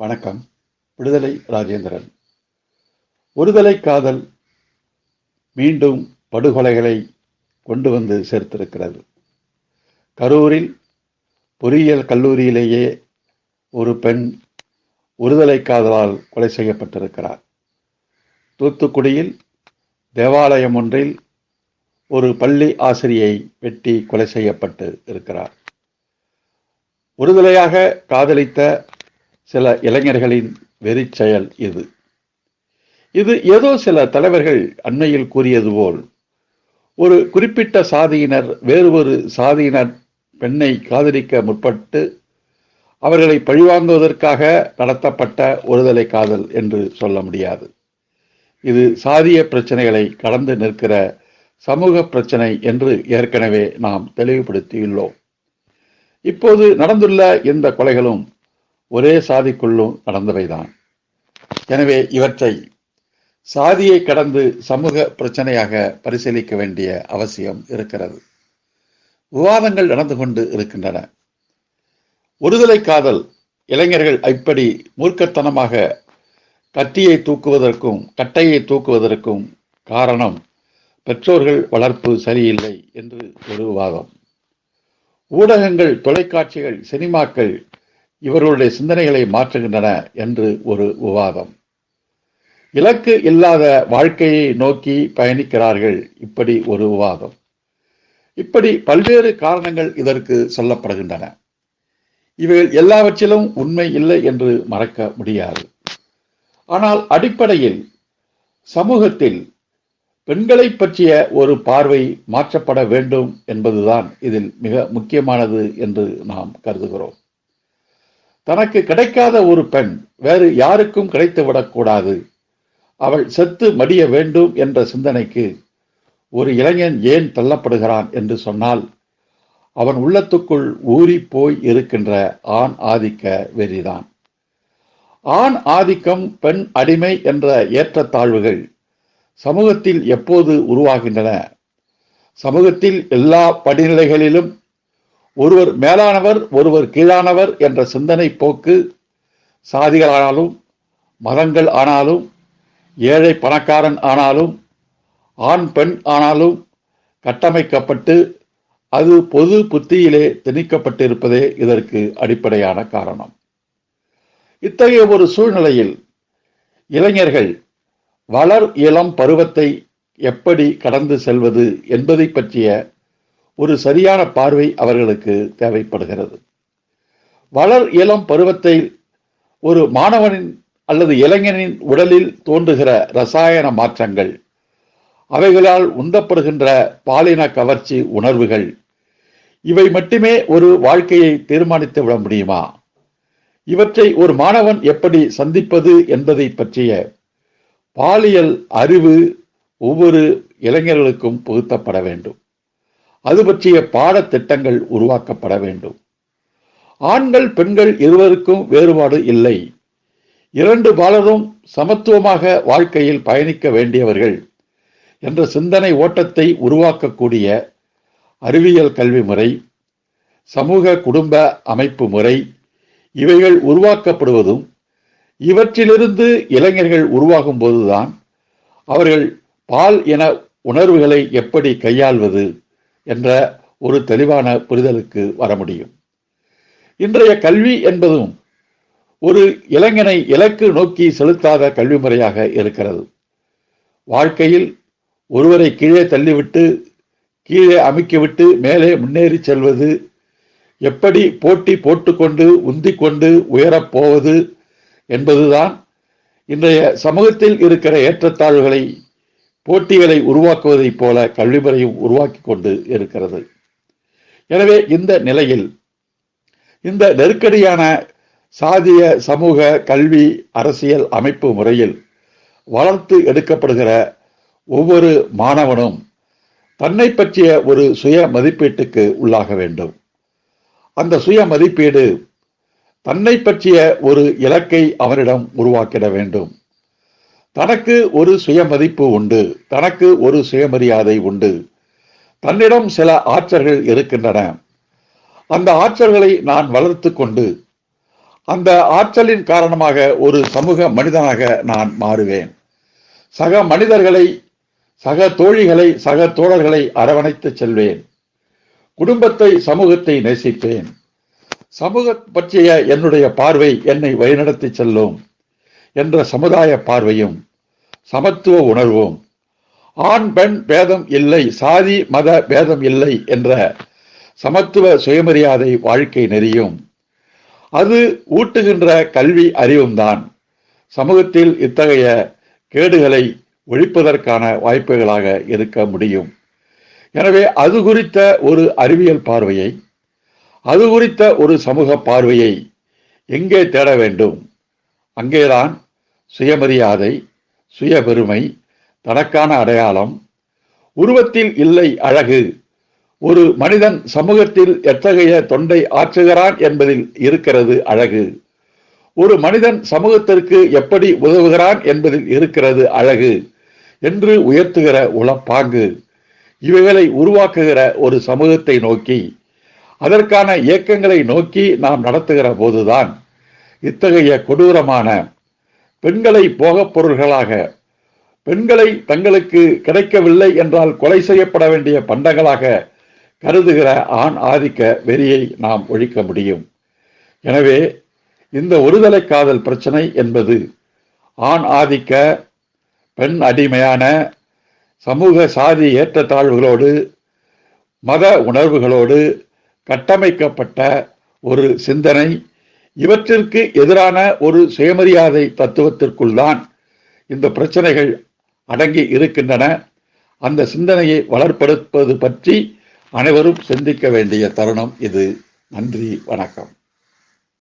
வணக்கம். விடுதலை ராஜேந்திரன். ஒருதலை காதல் மீண்டும் படுகொலைகளை கொண்டு வந்து சேர்த்திருக்கிறது. கரூரில் பொறியியல் கல்லூரியிலேயே ஒரு பெண் ஒருதலை காதலால் கொலை செய்யப்பட்டிருக்கிறார். தூத்துக்குடியில் தேவாலயம் ஒன்றில் ஒரு பள்ளி ஆசிரியை வெட்டி கொலை செய்யப்பட்டு இருக்கிறார். ஒருதலையாக காதலித்த சில இளைஞர்களின் வெறி செயல் இது. இது ஏதோ சில தலைவர்கள் அண்மையில் கூறியது போல் ஒரு குறிப்பிட்ட சாதியினர் வேறு ஒரு சாதியினர் பெண்ணை காதலிக்க முற்பட்டு அவர்களை பழிவாங்குவதற்காக நடத்தப்பட்ட ஒருதலை காதல் என்று சொல்ல முடியாது. இது சாதிய பிரச்சனைகளை கடந்து நிற்கிற சமூக பிரச்சனை என்று ஏற்கனவே நாம் தெளிவுபடுத்தியுள்ளோம். இப்போது நடந்துள்ள இந்த கொலைகளும் ஒரே சாதிக்குள்ளும் நடந்தவைதான். எனவே இவற்றை சாதியை கடந்து சமூக பிரச்சனையாக பரிசீலிக்க வேண்டிய அவசியம் இருக்கிறது. விவாதங்கள் நடந்து கொண்டு இருக்கின்றன. ஒருதலை காதல் இளைஞர்கள் இப்படி மூர்க்கத்தனமாக கத்தியை தூக்குவதற்கும் கட்டையை தூக்குவதற்கும் காரணம் பெற்றோர்கள் வளர்ப்பு சரியில்லை என்று ஒரு விவாதம். ஊடகங்கள் தொலைக்காட்சிகள் சினிமாக்கள் இவர்களுடைய சிந்தனைகளை மாற்றுகின்றன என்று ஒரு விவாதம் இலக்கு இல்லாத வாழ்க்கையை நோக்கி பயணிக்கிறார்கள் இப்படி ஒரு விவாதம் இப்படி பல்வேறு காரணங்கள் இதற்கு சொல்லப்படுகின்றன. இவைகள் எல்லாவற்றிலும் உண்மை இல்லை என்று மறக்க முடியாது. ஆனால் அடிப்படையில் சமூகத்தில் பெண்களை பற்றிய ஒரு பார்வை மாற்றப்பட வேண்டும் என்பதுதான் இதில் மிக முக்கியமானது என்று நாம் கருதுகிறோம். தனக்கு கிடைக்காத ஒரு பெண் வேறு யாருக்கும் கிடைத்து விடக்கூடாது. அவள் செத்து மடிய வேண்டும் என்ற சிந்தனைக்கு ஒரு இளைஞன் ஏன் தள்ளப்படுகிறான் என்று சொன்னால் அவன் உள்ளத்துக்குள் ஊறி போய் இருக்கின்ற ஆண் ஆதிக்க வெறிதான். ஆண் ஆதிக்கம் பெண் அடிமை என்ற ஏற்றத்தாழ்வுகள் சமூகத்தில் எப்போது உருவாகின்றன? சமூகத்தில் எல்லா படிநிலைகளிலும் ஒருவர் மேலானவர் ஒருவர் கீழானவர் என்ற சிந்தனை போக்கு சாதிகளானாலும் மதங்கள் ஆனாலும் ஏழை பணக்காரன் ஆனாலும் ஆண் பெண் ஆனாலும் கட்டமைக்கப்பட்டு அது பொது புத்தியிலே திணிக்கப்பட்டிருப்பதே இதற்கு அடிப்படையான காரணம். இத்தகைய ஒரு சூழ்நிலையில் இளைஞர்கள் வளர் இளம் பருவத்தை எப்படி கடந்து செல்வது என்பதை பற்றிய ஒரு சரியான பார்வை அவர்களுக்கு தேவைப்படுகிறது. வளர் இளம் பருவத்தை ஒரு மாணவனின் அல்லது இளைஞனின் உடலில் தோன்றுகிற ரசாயன மாற்றங்கள் அவைகளால் உந்தப்படுகின்ற பாலின கவர்ச்சி உணர்வுகள் இவை மட்டுமே ஒரு வாழ்க்கையை தீர்மானித்து விட முடியுமா? இவற்றை ஒரு மாணவன் எப்படி சந்திப்பது என்பதை பற்றிய பாலியல் அறிவு ஒவ்வொரு இளைஞர்களுக்கும் புகுத்தப்பட வேண்டும். அது பற்றிய பாடத்திட்டங்கள் உருவாக்கப்பட வேண்டும். ஆண்கள் பெண்கள் இருவருக்கும் வேறுபாடு இல்லை. இரண்டு பாலரும் சமத்துவமாக வாழ்க்கையில் பயணிக்க வேண்டியவர்கள் என்ற சிந்தனை ஓட்டத்தை உருவாக்கக்கூடிய அறிவியல் கல்வி முறை சமூக குடும்ப அமைப்பு முறை இவைகள் உருவாக்கப்படுவதும் இவற்றிலிருந்து இளைஞர்கள் உருவாகும் போதுதான் அவர்கள் பால் என உணர்வுகளை எப்படி கையாள்வது? என்ற ஒரு தெளிவான புரிதலுக்கு வர முடியும். இன்றைய கல்வி என்பதும் ஒரு இளைஞனை இலக்கு நோக்கி செலுத்தாத கல்வி முறையாக இருக்கிறது. வாழ்க்கையில் ஒருவரை கீழே தள்ளிவிட்டு கீழே அமைக்கிவிட்டு மேலே முன்னேறி செல்வது எப்படி போட்டி போட்டுக்கொண்டு உந்திக்கொண்டு உயரப் போவது என்பதுதான் இன்றைய சமூகத்தில் இருக்கிற ஏற்றத்தாழ்வுகளை போட்டிகளை உருவாக்குவதைப் போல கல்வி முறையும் உருவாக்கி கொண்டு இருக்கிறது. எனவே இந்த நிலையில் இந்த நெருக்கடியான சாதிய சமூக கல்வி அரசியல் அமைப்பு முறையில் வளர்த்து எடுக்கப்படுகிற ஒவ்வொரு மாணவனும் தன்னை பற்றிய ஒரு சுய மதிப்பீட்டுக்கு உள்ளாக வேண்டும். அந்த சுய மதிப்பீடு தன்னை பற்றிய ஒரு இலக்கை அவனிடம் உருவாக்கிட வேண்டும். தனக்கு ஒரு சுயமதிப்பு உண்டு தனக்கு ஒரு சுயமரியாதை உண்டு. தன்னிடம் சில ஆற்றல்கள் இருக்கின்றன. அந்த ஆற்றல்களை நான் வளர்த்து கொண்டு அந்த ஆற்றலின் காரணமாக ஒரு சமூக மனிதனாக நான் மாறுவேன். சக மனிதர்களை சக தோழிகளை சக தோழர்களை அரவணைத்து செல்வேன். குடும்பத்தை சமூகத்தை நேசிப்பேன். சமூக பற்றிய என்னுடைய பார்வை என்னை வழிநடத்தி செல்லும் என்ற சமுதாய பார்வையும் சமத்துவ உணர்வும். ஆண் பெண் பேதம் இல்லை சாதி மத பேதம் இல்லை என்ற சமத்துவ சுயமரியாதை வாழ்க்கை நெறியும். அது ஊட்டுகின்ற கல்வி அறிவும் தான் சமூகத்தில் இத்தகைய கேடுகளை ஒழிப்பதற்கான வாய்ப்புகளாக இருக்க முடியும். எனவே அது குறித்த ஒரு அறிவியல் பார்வையை அது குறித்த ஒரு சமூக பார்வையை எங்கே தேட வேண்டும்? அங்கேதான் சுயமரியாதை சுய பெருமை தனக்கான அடையாளம் உருவத்தில் இல்லை அழகு ஒரு மனிதன் சமூகத்தில் எத்தகைய தொண்டை ஆற்றுகிறான் என்பதில் இருக்கிறது அழகு. ஒரு மனிதன் சமூகத்திற்கு எப்படி உதவுகிறான் என்பதில் இருக்கிறது அழகு என்று உயர்த்துகிற உளப்பாங்கு. இவைகளை உருவாக்குகிற ஒரு சமூகத்தை நோக்கி அதற்கான இயக்கங்களை நோக்கி நாம் நடத்துகிற போதுதான் இத்தகைய கொடூரமான பெண்களை போகப் பொருள்களாக. பெண்களை தங்களுக்கு கிடைக்கவில்லை என்றால் கொலை செய்யப்பட வேண்டிய பண்டங்களாக கருதுகிற ஆண் ஆதிக்க வெறியை நாம் ஒழிக்க முடியும். எனவே இந்த ஒருதலை காதல் பிரச்சனை என்பது ஆண் ஆதிக்க பெண் அடிமையான சமூக சாதி ஏற்றத்தாழ்வுகளோடு மத உணர்வுகளோடு கட்டமைக்கப்பட்ட ஒரு சிந்தனை இவற்றிற்கு எதிரான ஒரு சுயமரியாதை தத்துவத்திற்குள் தான் இந்த பிரச்சனைகள் அடங்கி இருக்கின்றன. அந்த சிந்தனையை வளர்ப்படுத்துவது பற்றி அனைவரும் சிந்திக்க வேண்டிய தருணம் இது. நன்றி வணக்கம்.